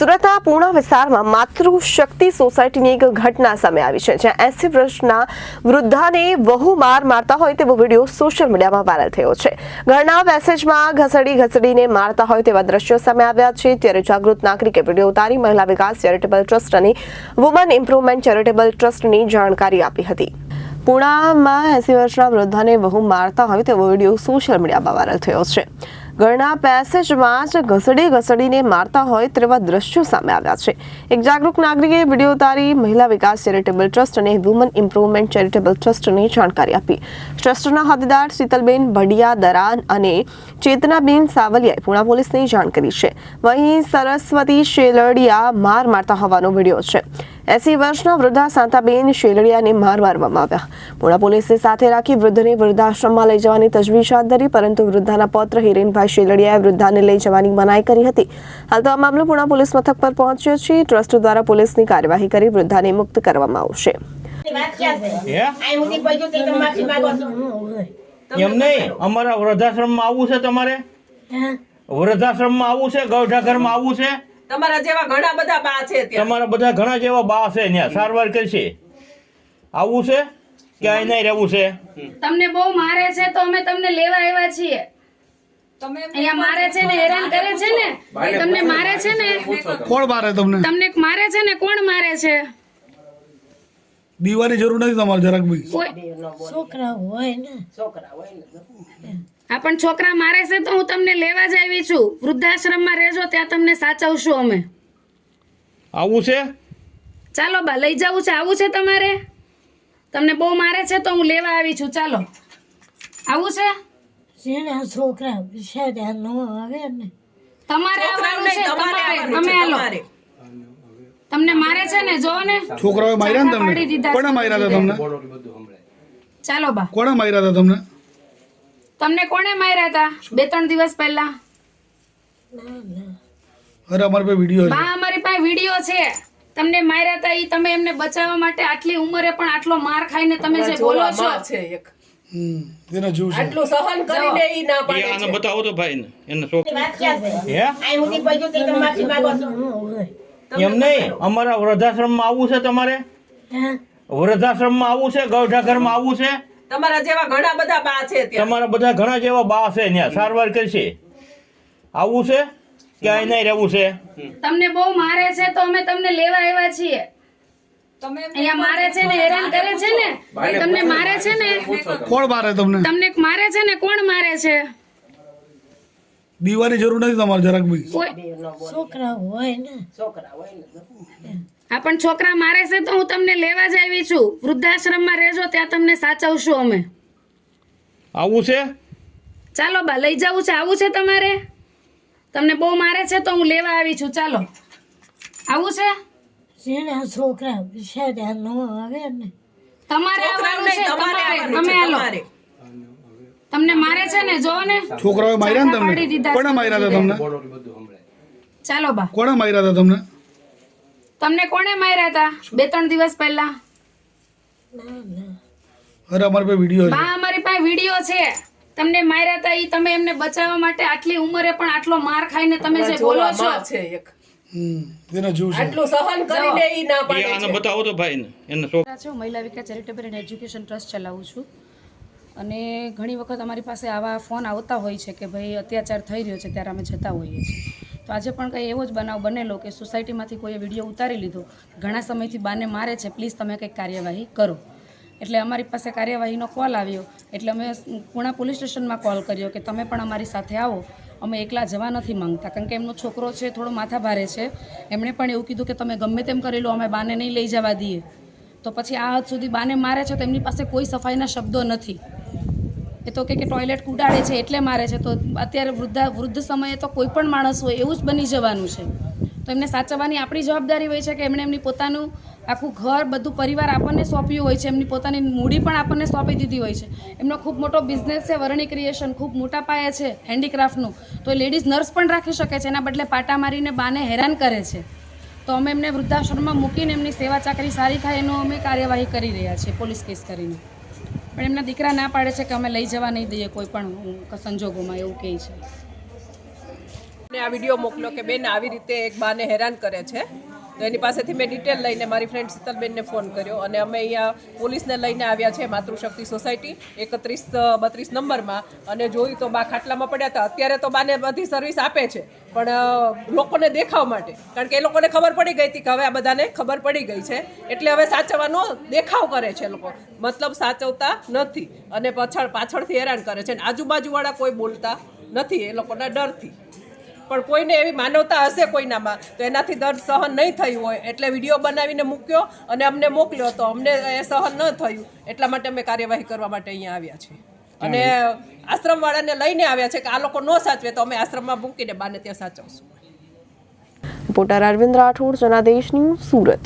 સુરતના પૂર્ણા વિસ્તારમાં માતૃશક્તિ સોસાયટીની એક ઘટના સામે આવી છે, જ્યાં એસી વર્ષના વૃદ્ધાને વહુ માર મારતા હોય તેવો વીડિયો સોશિયલ મીડિયામાં વાયરલ થયો છે. ઘરના પેસેજમાં ઘસડી ઘસડીને મારતા હોય તેવા દ્રશ્યો સામે આવ્યા છે. ત્યારે જાગૃત નાગરિકે વીડિયો ઉતારી મહિલા વિકાસ ચેરિટેબલ ટ્રસ્ટ અને વુમન ઇમ્પ્રુવમેન્ટ ચેરિટેબલ ટ્રસ્ટની જાણકારી આપી હતી. પૂણામાં એસી વર્ષના વૃદ્ધાને વહુ મારતા હોય તેવો વીડિયો સોશિયલ મીડિયામાં વાયરલ થયો છે. ઘરના પેસેજમાં જ ઘસડી ઘસડીને મારતા હોય તેવા દ્રશ્યો સામે આવ્યા છે. એક જાગૃત નાગરિકે વીડિયો ઉતારી મહિલા વિકાસ ચેરિટેબલ ટ્રસ્ટ અને વુમન ઇમ્પ્રુવમેન્ટ ચેરિટેબલ ટ્રસ્ટની જાણકારી આપી. ટ્રસ્ટના હોદ્દેદાર શીતલબેન ભડિયા દરાન અને ચેતનાબેન સાવલિયાએ પુણા પોલીસને જાણ કરી છે. વहीं સરસ્વતી શેલડિયા માર મારતા હોવાનો વીડિયો છે. એસી વર્ષના વૃદ્ધા સાંતાબેન શેલડિયાને માર મારવામાં આવ્યા. પુણા પોલીસે સાથે રાખી વૃદ્ધને વૃદ્ધાશ્રમમાં લઈ જવાની તજવીજ હાથ ધરી પરંતુ વૃદ્ધાના પૌત્ર હિરેનભાઈ શેલડિયાએ વૃદ્ધાને લઈ જવાની મનાઈ કરી હતી. હાલ તો આ મામલો પુણા પોલીસ મથક પર પહોંચ્યો છે. ટ્રસ્ટ દ્વારા પોલીસની કાર્યવાહી કરી વૃદ્ધાને મુક્ત કરવામાં આવશે. એમ નહીં અમારા વૃદ્ધાશ્રમમાં આવવું છે તમારે? વૃદ્ધાશ્રમમાં આવવું છે? ગૌઢાઘરમાં આવવું છે? તમારા જેવા ઘણા બધા બા છે ત્યાં. તમારા બધા ઘણા જેવા બા છે ત્યાં. સારવાર કરશે. આવું છે કે અહીં નહીં રહેવું છે? તમને બહુ મારે છે તો અમે તમને લેવા આવ્યા છીએ. તમે અહીંયા મારે છે ને હેરાન કરે છે ને? તમને મારે છે ને? કોણ મારે તમને? તમને મારે છે ને કોણ મારે છે? દીવાની જરૂર નથી તમારે જરાક બી. કોઈ છોકરા હોય ને. આ પણ છોકરા મારે છે તો હું તમને લેવા જ આવી છું. વૃદ્ધાશ્રમમાં રહેજો ત્યાં તમને સાચવશું અમે. આવું છે? ચાલો બા લઈ જવું છે. આવું છે તમારે? તમને બહુ મારે છે તો હું લેવા આવી છું. ચાલો. આવું છે? જેના છોકરા બિચાર્યા ન આવે ને? તમારે આવવાનું છે તમારે તમે હાલો. તમને મારે છે ને જો ને. છોકરાઓ માર્યા ને તમને? દીધા કોણે માર્યા હતા તમને? ચાલો બા. કોણે માર્યા હતા તમને? તમને કોણે માર્યા હતા બે ત્રણ દિવસ પહેલા? અરે અમારી પાસે વીડિયો છે. અમારી પાસે વીડિયો છે. તમને માર્યા હતા ઈ તમે એમને બચાવવા માટે આટલી ઉંમરે પણ આટલો માર ખાઈને તમે જે બોલો છો. છે એક. હમ, તેનો જીવ છે. આટલું સહન કરીને ઈ ના એ પાડે આને બતાવો તો ભાઈ ને એને છોકરી વાત ક્યાં છે? હે? અહીં સુધી પહોંચ્યું તે તમે માફી માંગો છો. એમ નહીં અમારા વૃદ્ધાશ્રમમાં આવવું છે તમારે? વૃદ્ધાશ્રમમાં આવવું છે ગૌઢાઘરમાં આવવું છે? તમારા જેવા ઘણા બધા બા છે ત્યાં. તમારા બધા ઘણા જેવા બા છે ત્યાં. સારવાર કરશે. આવું છે કે અહીં નહીં રહેવું છે? તમને બહુ મારે છે તો અમે તમને લેવા આવ્યા છીએ. અહીંયા મારે છે ને હેરાન કરે છે ને? તમને મારે છે ને? કોણ મારે તમને? તમને મારે છે ને કોણ મારે છે? દીવાની જરૂર નથી તમારે જરાક બી. છોકરા હોય ને. છોકરા હોય ને. આ પણ છોકરા મારે છે તો હું તમને લેવા જ આવી છું. વૃદ્ધાશ્રમમાં રહેજો ત્યાં તમને સાચવશું અમે. આવવું છે? ચાલો બા લઈ જવું છે. આવું છે તમારે? તમને બહુ મારે છે તો હું લેવા આવી છું. ચાલો. આવું છે? જેના છોકરા? બિચાર્યા ન આવે ને. તમારે આવવાનું છે તમારે તમારે. તમે હાલો. તમને મારે છે ને જો ને. છોકરાઓ માર્યા ને તમને? કોણે માર્યા હતા તમને? ચાલો બા. કોણે માર્યા હતા તમને? તમને કોણે માર્યા હતા બે ત્રણ દિવસ પહેલા? અરે અમારી પાસે વીડિયો છે. બા અમારી પાસે વીડિયો છે. તમને માર્યા હતા ઈ તમે એમને બચાવવા માટે આટલી ઉંમરે પણ આટલો માર ખાઈને તમે જે બોલો છો. છે એક. તેનો જીવ છે. આટલું સહન કરીને ઈ ના એ પાડે આને બતાવો તો ભાઈ ને એને છોકરી Mahila Vikas charitable and education trust ચલાવું છું. અને ઘણી વખત અમારી પાસે આવા ફોન આવતા હોય છે કે ભાઈ અત્યાચાર થઈ રહ્યો છે ત્યારે અમે જતા હોઈએ છીએ. તો આજે પણ કંઈ એવો જ બનાવ બનેલો કે સોસાયટીમાંથી કોઈએ વીડિયો ઉતારી લીધો. ઘણા સમયથી બાને મારે છે, પ્લીઝ તમે કંઈક કાર્યવાહી કરો. એટલે અમારી પાસે કાર્યવાહીનો કોલ આવ્યો. એટલે અમે પૂણા પોલીસ સ્ટેશનમાં કોલ કર્યો કે તમે પણ અમારી સાથે આવો. અમે એકલા જવા નથી માંગતા, કારણ કે એમનો છોકરો છે, થોડો માથા ભારે છે. એમણે પણ એવું કીધું કે, તમે ગમે તેમ કરી લો અમે બાને નહીં લઈ જવા દઈએ. તો પછી આ હદ સુધી બાને મારે છે તો એમની પાસે કોઈ સફાઈના શબ્દો નથી. એ તો કે કે ટોયલેટ કુડાડે છે એટલે મારે છે. તો અત્યારે વૃદ્ધા, વૃદ્ધ સમયે તો કોઈ પણ માણસ હોય એવું જ બની જવાનું છે. તો એમને સાચવવાની આપણી જવાબદારી હોય છે કે એમણે એમની પોતાનું આખું ઘર, બધું પરિવાર આપણને સોંપ્યું હોય છે. એમની પોતાની મૂડી પણ આપણને સોંપી દીધી હોય છે. એમનો ખૂબ મોટો બિઝનેસ છે, વરણી ક્રિએશન ખૂબ મોટા પાયે છે હેન્ડીક્રાફ્ટનું તો એ લેડીઝ નર્સ પણ રાખી શકે છે. એના બદલે પાટા મારીને બાને હેરાન કરે છે. તો અમે એમને વૃદ્ધાશ્રમમાં મૂકીને એમની સેવા ચાકરી સારી થાય એનો અમે કાર્યવાહી કરી રહ્યા છીએ, પોલીસ કેસ કરીને. પણ એમના દીકરા ના પાડે છે કે અમે લઈ જવા નહીં દઈએ કોઈ પણ સંજોગોમાં એવું કહે છે. આ વીડિયો મોકલો કે બેન આવી રીતે એક બાને હેરાન કરે છે. તો એની પાસેથી મેં ડિટેલ લઈને મારી ફ્રેન્ડ શીતલબેનને ફોન કર્યો અને અમે અહીંયા પોલીસને લઈને આવ્યા છે માતૃશક્તિ સોસાયટી, એકત્રીસ બત્રીસ નંબરમાં. અને જોયું તો બા ખાટલામાં પડ્યા હતા. અત્યારે તો બાને બધી સર્વિસ આપે છે. પણ લોકોને દેખાવ માટે. કારણ કે એ લોકોને ખબર પડી ગઈ હતી કે હવે આ બધાને ખબર પડી ગઈ છે. એટલે હવે સાચવવાનો દેખાવ કરે છે લોકો. મતલબ સાચવતા નથી. અને પાછળ પાછળથી હેરાન કરે છે. અને આજુબાજુવાળા કોઈ બોલતા નથી. એ લોકોના ડરથી. પણ કોઈને એવી માનવતા હશે કોઈનામાં તો એનાથી દર્દ સહન નહીં થયું હોય. એટલે વીડિયો બનાવીને મૂક્યો અને અમને મોકલ્યો તો અમને એ સહન ન થયું. એટલા માટે અમે કાર્યવાહી કરવા માટે અહીંયા આવ્યા છીએ. અને આશ્રમવાળાને લઈને આવ્યા છે કે આ લોકો ન સાચવે તો અમે આશ્રમમાં મૂકીને બાને ત્યાં સાચવશું. Reporter Arvind Rathod Janadesh news Surat.